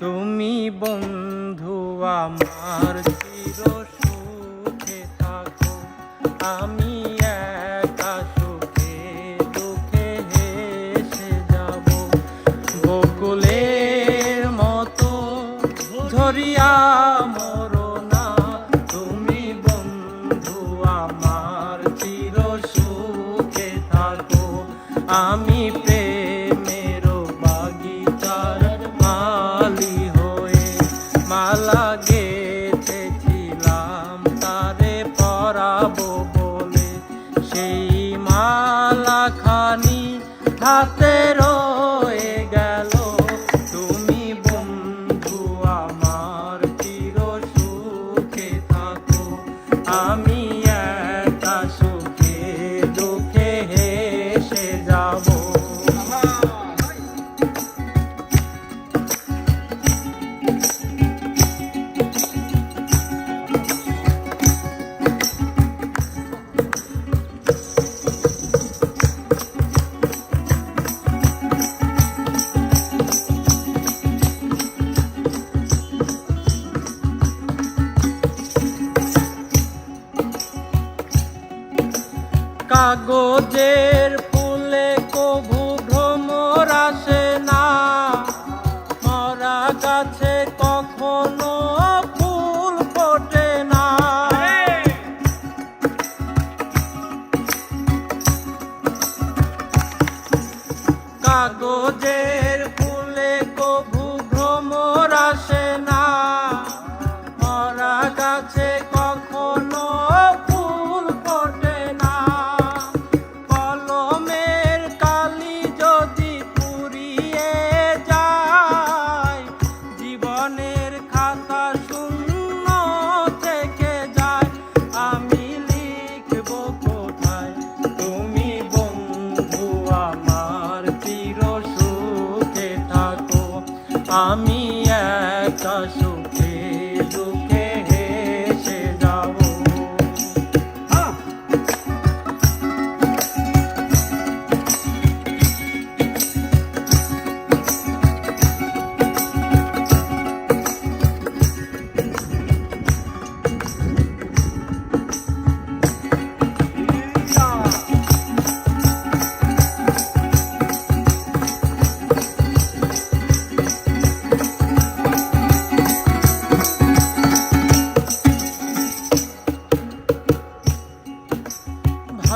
তুমি বন্ধু আমার হাতে তুমি বন্ধু আমার চির সুখে থাকো। আমি একা সুখে দুঃখ কাগজের ফুলে কবু ভ্রমর আসে না। মরা গাছে কখনো ফুল ফোটে না। কাগজের ফুল আমি